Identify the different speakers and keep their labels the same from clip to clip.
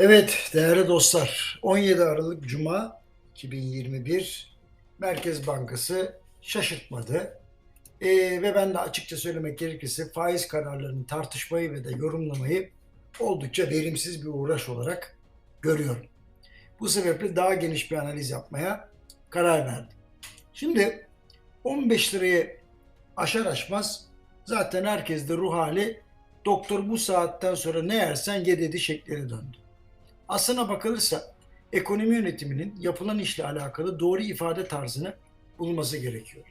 Speaker 1: Evet değerli dostlar 17 Aralık Cuma 2021 Merkez Bankası şaşırtmadı. Ee, ve ben de açıkça söylemek gerekirse faiz kararlarını tartışmayı ve de yorumlamayı oldukça verimsiz bir uğraş olarak görüyorum. Bu sebeple daha geniş bir analiz yapmaya karar verdim. Şimdi 15 lirayı aşar aşmaz zaten herkes de ruh hali doktor bu saatten sonra ne yersen ye dedi şekline döndü. Aslına bakılırsa ekonomi yönetiminin yapılan işle alakalı doğru ifade tarzını bulması gerekiyor.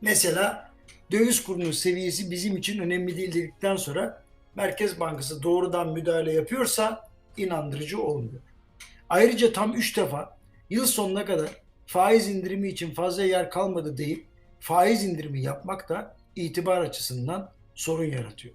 Speaker 1: Mesela döviz kurunun seviyesi bizim için önemli değil dedikten sonra Merkez Bankası doğrudan müdahale yapıyorsa inandırıcı olmuyor. Ayrıca tam 3 defa yıl sonuna kadar faiz indirimi için fazla yer kalmadı deyip faiz indirimi yapmak da itibar açısından sorun yaratıyor.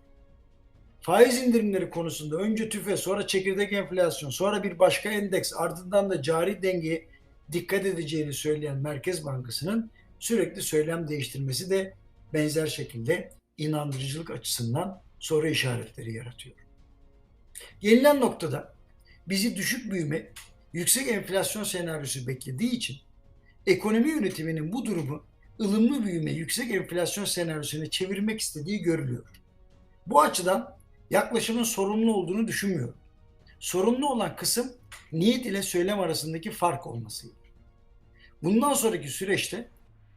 Speaker 1: Faiz indirimleri konusunda önce tüfe, sonra çekirdek enflasyon, sonra bir başka endeks, ardından da cari dengeye dikkat edeceğini söyleyen Merkez Bankası'nın sürekli söylem değiştirmesi de benzer şekilde inandırıcılık açısından soru işaretleri yaratıyor. Gelinen noktada bizi düşük büyüme, yüksek enflasyon senaryosu beklediği için ekonomi yönetiminin bu durumu ılımlı büyüme, yüksek enflasyon senaryosuna çevirmek istediği görülüyor. Bu açıdan yaklaşımın sorumlu olduğunu düşünmüyorum. Sorumlu olan kısım niyet ile söylem arasındaki fark olmasıydı. Bundan sonraki süreçte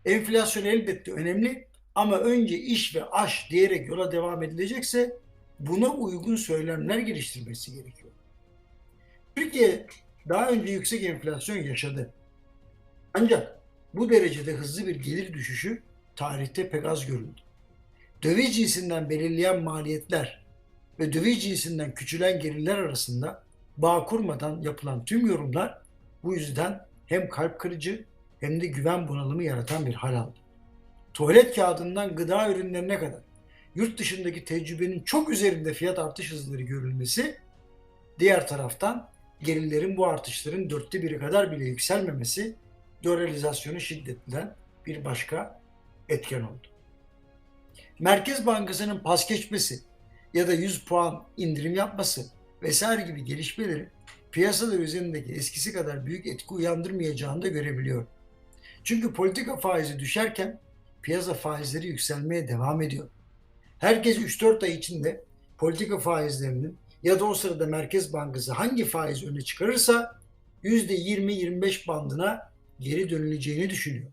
Speaker 1: enflasyon elbette önemli ama önce iş ve aş diyerek yola devam edilecekse buna uygun söylemler geliştirmesi gerekiyor. Türkiye daha önce yüksek enflasyon yaşadı. Ancak bu derecede hızlı bir gelir düşüşü tarihte pek az görüldü. Döviz cinsinden belirleyen maliyetler ve döviz cinsinden küçülen gelirler arasında bağ kurmadan yapılan tüm yorumlar bu yüzden hem kalp kırıcı hem de güven bunalımı yaratan bir hal aldı. Tuvalet kağıdından gıda ürünlerine kadar yurt dışındaki tecrübenin çok üzerinde fiyat artış hızları görülmesi, diğer taraftan gelirlerin bu artışların dörtte biri kadar bile yükselmemesi dolaralizasyonu şiddetlen bir başka etken oldu. Merkez Bankası'nın pas geçmesi ya da 100 puan indirim yapması vesaire gibi gelişmeleri piyasalar üzerindeki eskisi kadar büyük etki uyandırmayacağını da görebiliyor. Çünkü politika faizi düşerken piyasa faizleri yükselmeye devam ediyor. Herkes 3-4 ay içinde politika faizlerinin ya da o sırada Merkez Bankası hangi faiz öne çıkarırsa %20-25 bandına geri dönüleceğini düşünüyor.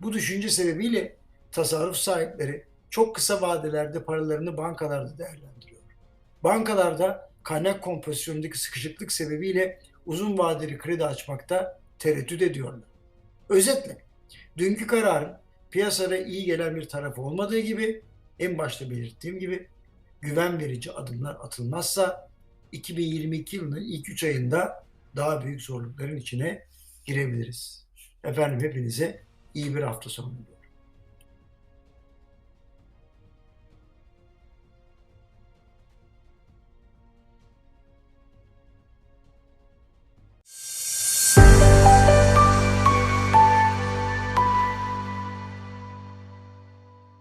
Speaker 1: Bu düşünce sebebiyle tasarruf sahipleri çok kısa vadelerde paralarını bankalarda değerlendiriyor. Bankalarda kaynak kompozisyonundaki sıkışıklık sebebiyle uzun vadeli kredi açmakta tereddüt ediyorlar. Özetle dünkü kararın piyasada iyi gelen bir tarafı olmadığı gibi en başta belirttiğim gibi güven verici adımlar atılmazsa 2022 yılının ilk 3 ayında daha büyük zorlukların içine girebiliriz. Efendim hepinize iyi bir hafta sonu diliyorum.